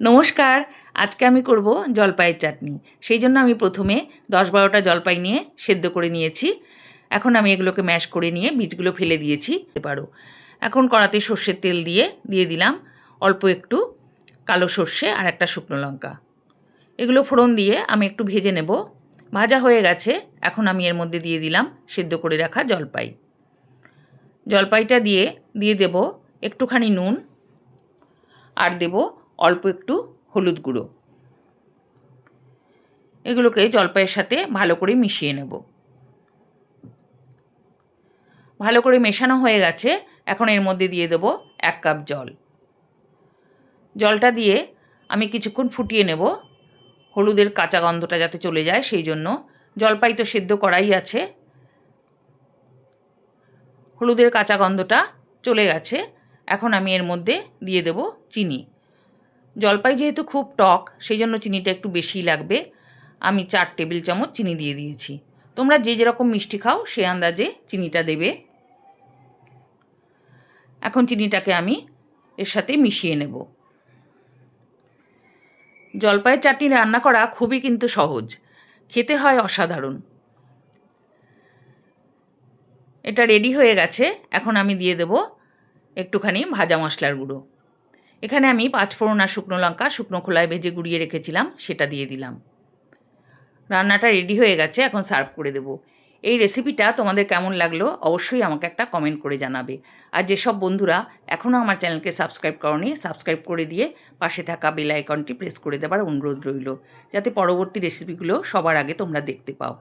নমস্কার, আজকে আমি করব জলপাইয়ের চাটনি। সেই জন্য আমি প্রথমে দশ বারোটা জলপাই নিয়ে সেদ্ধ করে নিয়েছি। এখন আমি এগুলোকে ম্যাশ করে নিয়ে বীজগুলো ফেলে দিয়েছি। পারো। এখন কড়াতে সর্ষের তেল দিয়ে দিয়ে দিলাম অল্প একটু কালো সর্ষে আর একটা শুকনো লঙ্কা। এগুলো ফোড়ন দিয়ে আমি একটু ভেজে নেব। ভাজা হয়ে গেছে, এখন আমি এর মধ্যে দিয়ে দিলাম সেদ্ধ করে রাখা জলপাই। জলপাইটা দিয়ে দিয়ে দেব একটুখানি নুন আর দেব অল্প একটু হলুদ গুঁড়ো। এগুলোকে জলপাইয়ের সাথে ভালো করে মিশিয়ে নেব। ভালো করে মেশানো হয়ে গেছে, এখন এর মধ্যে দিয়ে দেব এক কাপ জল। জলটা দিয়ে আমি কিছুক্ষণ ফুটিয়ে নেব, হলুদের কাঁচা গন্ধটা যাতে চলে যায় সেই জন্য। জলপাই তো সেদ্ধ করাই আছে। হলুদের কাঁচা গন্ধটা চলে গেছে, এখন আমি এর মধ্যে দিয়ে দেব চিনি। জলপাই যেহেতু খুব টক সেই জন্য চিনিটা একটু বেশিই লাগবে। আমি চার টেবিল চামচ চিনি দিয়ে দিয়েছি। তোমরা যে যেরকম মিষ্টি খাও, সে আন্দাজে চিনিটা দেবে। এখন চিনিটাকে আমি এর সাথে মিশিয়ে নেব। জলপাইয়ের চাটনি রান্না করা খুবই কিন্তু সহজ। খেতে হয় অসাধারণ। এটা রেডি হয়ে গেছে। এখন আমি দিয়ে দেব একটুখানি ভাজা মশলার গুঁড়ো। এখানে আমি পাঁচ ফোড়ন আর শুকনো লঙ্কা, শুকনো খোলায় ভেজে গুঁড়িয়ে রেখেছিলাম, সেটা দিয়ে দিলাম। রান্নাটা রেডি হয়ে গেছে, এখন সার্ভ করে দেবো। এই রেসিপিটা তোমাদের কেমন লাগল অবশ্যই আমাকে একটা কমেন্ট করে জানাবে। আর যেসব বন্ধুরা এখনও আমার চ্যানেলকে সাবস্ক্রাইব করনি সাবস্ক্রাইব করে দিয়ে পাশে থাকা বেল আইকনটি প্রেস করে দেবার অনুরোধ রইল। যাতে পরবর্তী রেসিপিগুলো সবার আগে তোমরা দেখতে পাও।